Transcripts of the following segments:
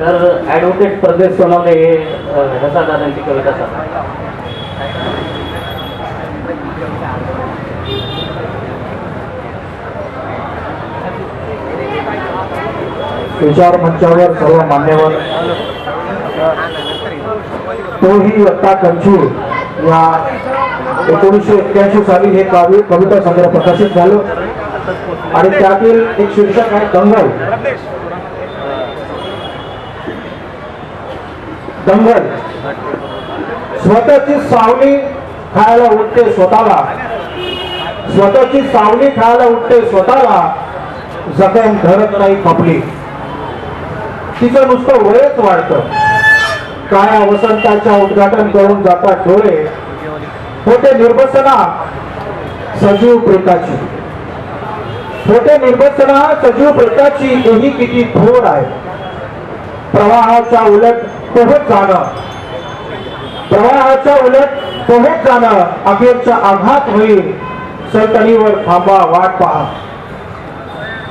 तर ॲडव्होकेट प्रदेश सोनावले हे अ, रसादादांची कविता सांगा विचार मंचावर सर्व मान्यवर. तोही वत्ता कंचूर या एकोणीसशे एक्क्याऐंशी साली हे काव्य कविता संग्रह प्रकाशित झालं. आणि त्यातील एक शीर्षक आहे दंगल दंगल. स्वतःची सावली खायला उठते स्वतःला. स्वतःची सावली खायला उठते स्वतःला जखम धरत नाही खपली तिचं नुसतं वयच वाढतं. काळ्या वसंताच्या उद्घाटन करून जातात डोळे. होते निर्बसना सजीव प्रेताची. होते निर्बसना सजीव प्रेताची ही किती थोर आहे. प्रवाहाच्या उलट पोहत जाणं. प्रवाहाच्या उलट पोहत जाणं अखेरचा आघात होईल. सलतणीवर थांबा वाट पहा.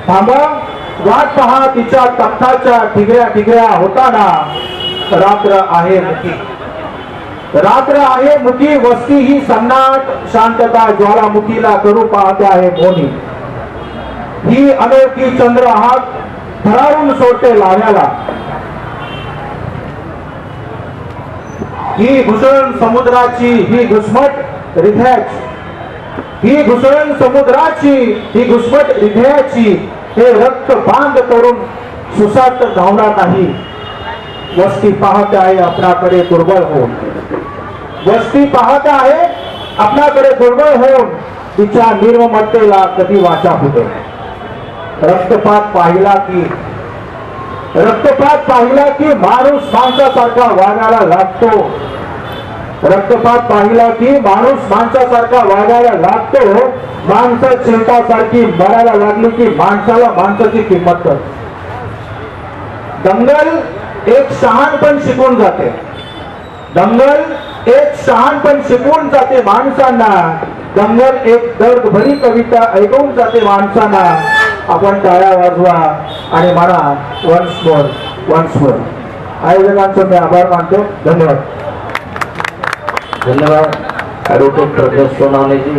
थांबा वाट पहा तिच्या तख्ताच्या ठिगऱ्या ठिगऱ्या होताना. रात्र आहे नक्की रात्र आहे मुखी वस्ती ही सन्नाट शांतता ज्वालामुखीला करू पाहते आहे मोनी ही अनोखी चंद्र हात थरारून सोडते लाण्याला ही घुसळण समुद्राची ही घुसमट रिथ्याच ही घुसळण समुद्राची ही घुसमट हृदयाची हे रक्त बांध करून सुसाट धावणार नाही. वस्ती पाहत आहे आपणाकडे दुर्बळ होऊन. वस्ती पाहत आहे आपणाकडे दुर्बळ होऊन. तिच्या निर्ममतेला कधी वाचा होते? रक्तपात पाहिला की रक्तपात पाहिला की माणूस माणसासारखा वागायला लागतो. रक्तपात पाहिला की माणूस माणसासारखा वागायला लागतो. माणसं चिंतासारखी मरायला लागली की माणसाला माणसाची किंमत कर दंगल एक शहाणपण शिकून जाते. दंगल एक शहाणपण शिकवून जाते माणसांना. दंगल एक दर्द भरी कविता ऐकवून जाते माणसांना. आपण टाळ्या वाजवा. आणि मला वन्स मोर वन्स मोर आयोजकांचं मी आभार मानतो. धन्यवाद. धन्यवाद. ॲडव्होकेट प्रदेश सोनावणेजी